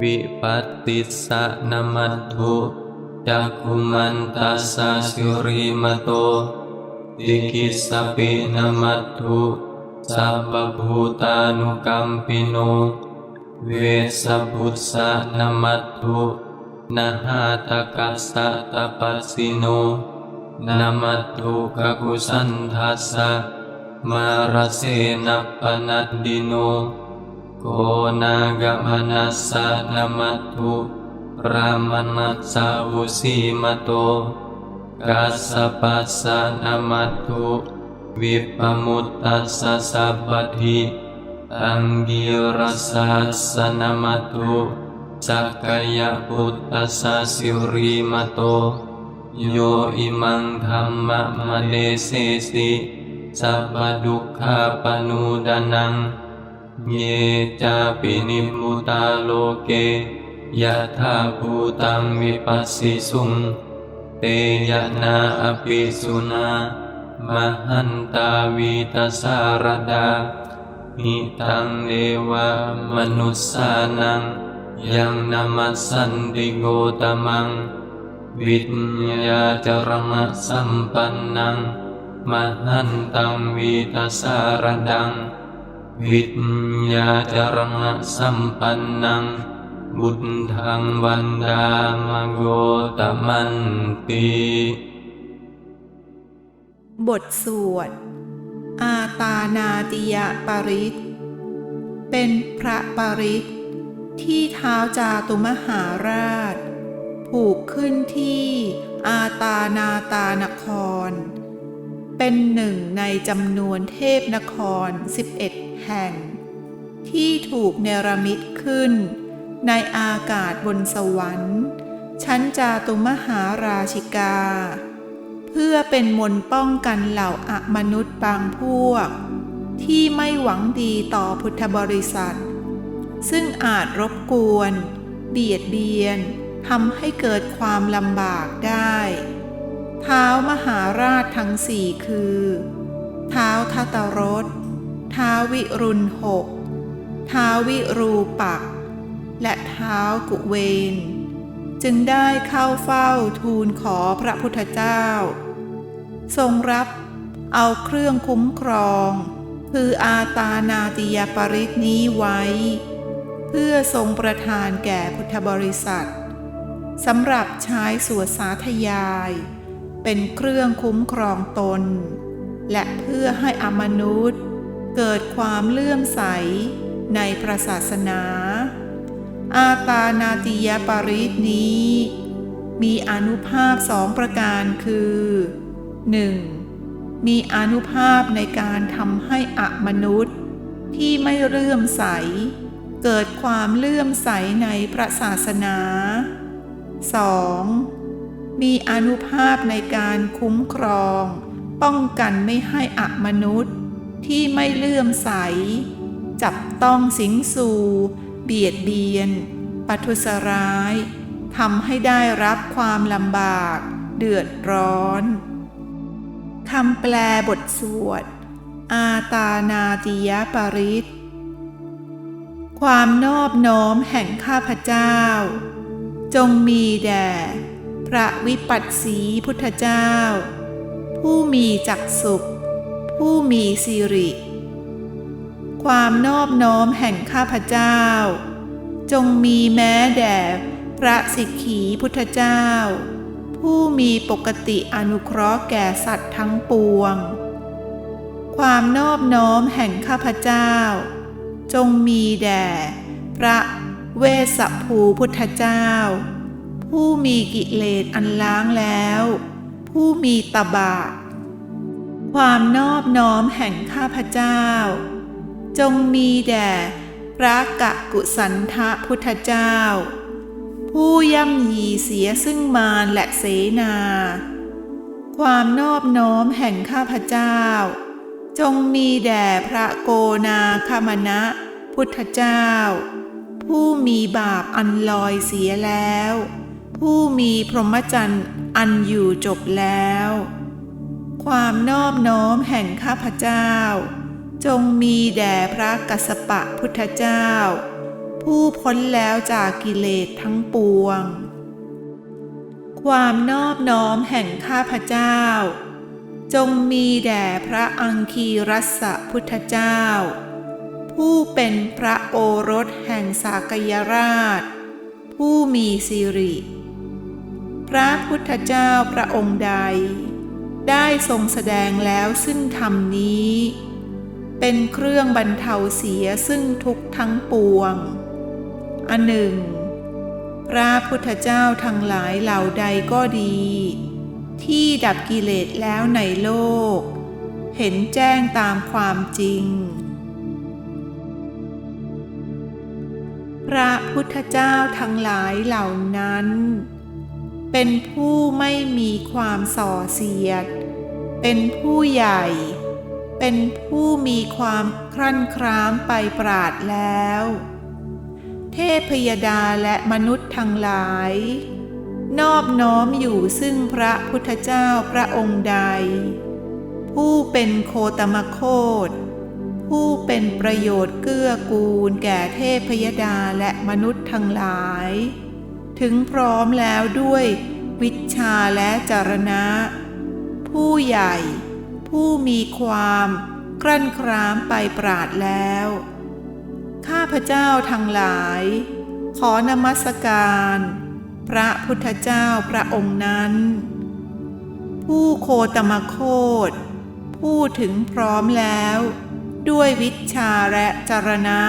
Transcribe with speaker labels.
Speaker 1: วิปัติสะนมัตถุจักขุมันตัสสะสิริมโตติกิสปินมัตถุสัพพภูตานุกัมปิโน เวสบุตสะนมัตถุนหาตกัสสะตปัสสิโนนามัตถุกกุสันทัสสะมารเสนัปปนัดดิโน โกนากมนัสสะนมัตถุรามนัสสะวุสีมโตกัสสะปัสสะนมัตถุวิปมุตตัสสะสัพพทิอังกิรสัสสะนมัตถุสักกายพุตตัสสะสิริมโตโยอิมังธรรมะมะเดเสสิสัพพดุขาปนูดานัง เยจาปินิมุตาโลเกยะธาภูตังวิปัสสิสุงเตยะนาอภิสุนามหันตาวีตสารดาหิตังเดวามนุสสานัง ยังนามัสสันติโกตมัง วิญญาจรณะสัมปันนัง มหันตังวีตสารดัง วิญญาจรณะสัมปันนัง บุตทังวันดามโกตมันติ
Speaker 2: บทสวด อาตานาติยปริตเป็นพระปริตที่เท้าจาตุมหาราช ผูกขึ้นที่อาตานาตานคร เป็นหนึ่งในจำนวนเทพนคร 11 แห่ง ที่ถูกเนรมิตขึ้น ในอากาศบนสวรรค์ ชั้นจาตุมหาราชิกา เพื่อเป็นมนต์ป้องกันเหล่าอมนุษย์บางพวก ที่ไม่หวังดีต่อพุทธบริษัท ซึ่งอาจรบกวน เบียดเบียนทำให้เกิดความลำบากได้ เท้ามหาราชทั้งสี่คือ เท้าทัตรสเท้าวิรุณหกเท้าวิรูปัก และเท้ากุเวน จึงได้เข้าเฝ้าทูลขอพระพุทธเจ้า ทรงรับเอาเครื่องคุ้มครอง คืออาตานาติยปริตนี้ไว้ เพื่อทรงประทานแก่พุทธบริษัทสำหรับใช้สวดสาธยาย เป็นเครื่องคุ้มครองตน และเพื่อให้อมนุษย์ เกิดความเลื่อมใสในพระศาสนา อาตานาติยปริตนี้ มีอนุภาพสองประการคือ 1. มีอนุภาพในการทำให้อมนุษย์ ที่ไม่เลื่อมใส เกิดความเลื่อมใสในพระศาสนา 2. มีอนุภาพในการคุ้มครอง ป้องกันไม่ให้อมนุษย์ ที่ไม่เลื่อมใส จับต้องสิงสู่ เบียดเบียน ปัทุสร้ายทำให้ได้รับความลำบาก เดือดร้อนคำแปลบทสวด อาตานาติยปริตความนอบน้อมแห่งข้าพเจ้า จงมีแด่ พระวิปัสสีพุทธเจ้า ผู้มีจักสุข ผู้มีสิริ ความนอบน้อมแห่งข้าพเจ้า จงมีแม้แด่พระสิกขีพุทธเจ้า ผู้มีปกติอนุเคราะห์แก่สัตว์ทั้งปวง ความนอบน้อมแห่งข้าพเจ้า จงมีแด่พระเวสสภูพุทธเจ้า ผู้มีกิเลสอันล้างแล้ว ผู้มีตบะ ความนอบน้อมแห่งข้าพเจ้า จงมีแด่พระกะกุสันทะพุทธเจ้า ผู้ย่ำยีเสียซึ่งมารและเสนา ความนอบน้อมแห่งข้าพเจ้า จงมีแด่พระโกนาคามณะพุทธเจ้า ผู้มีบาปอันลอยเสียแล้ว ผู้มีพรหมจรรย์อันอยู่จบแล้ว ความนอบน้อมแห่งข้าพเจ้า จงมีแด่พระกัสสปะพุทธเจ้า ผู้พ้นแล้วจากกิเลสทั้งปวง ความนอบน้อมแห่งข้าพเจ้า จงมีแด่พระอังคีรัสสะพุทธเจ้า ผู้เป็นพระโอรสแห่งสากยราช ผู้มีสิริ พระพุทธเจ้าพระองค์ใด ได้ทรงแสดงแล้วซึ่งธรรมนี้ เป็นเครื่องบรรเทาเสียซึ่งทุกทั้งปวง อันหนึ่ง พระพุทธเจ้าทั้งหลายเหล่าใดก็ดี ที่ดับกิเลสแล้วในโลก เห็นแจ้งตามความจริง พระพุทธเจ้าทั้งหลายเหล่านั้น เป็นผู้ไม่มีความส่อเสียด เป็นผู้ใหญ่ เป็นผู้มีความครั่นคร้ามไปปราดแล้ว เทพยดาและมนุษย์ทั้งหลาย นอบน้อมอยู่ซึ่งพระพุทธเจ้าพระองค์ใด ผู้เป็นโคตมโคตผู้เป็นประโยชน์เกื้อกูลแก่เทพยดาและมนุษย์ทั้งหลาย ถึงพร้อมแล้วด้วยวิชาและจารณะ ผู้ใหญ่ ผู้มีความกลั้นคร้ามไปปราดแล้ว ข้าพเจ้าทั้งหลาย ขอนมัสการ พระพุทธเจ้าพระองค์นั้น ผู้โคตมโคตผู้ถึงพร้อมแล้ว ด้วยวิชชาและจารณะ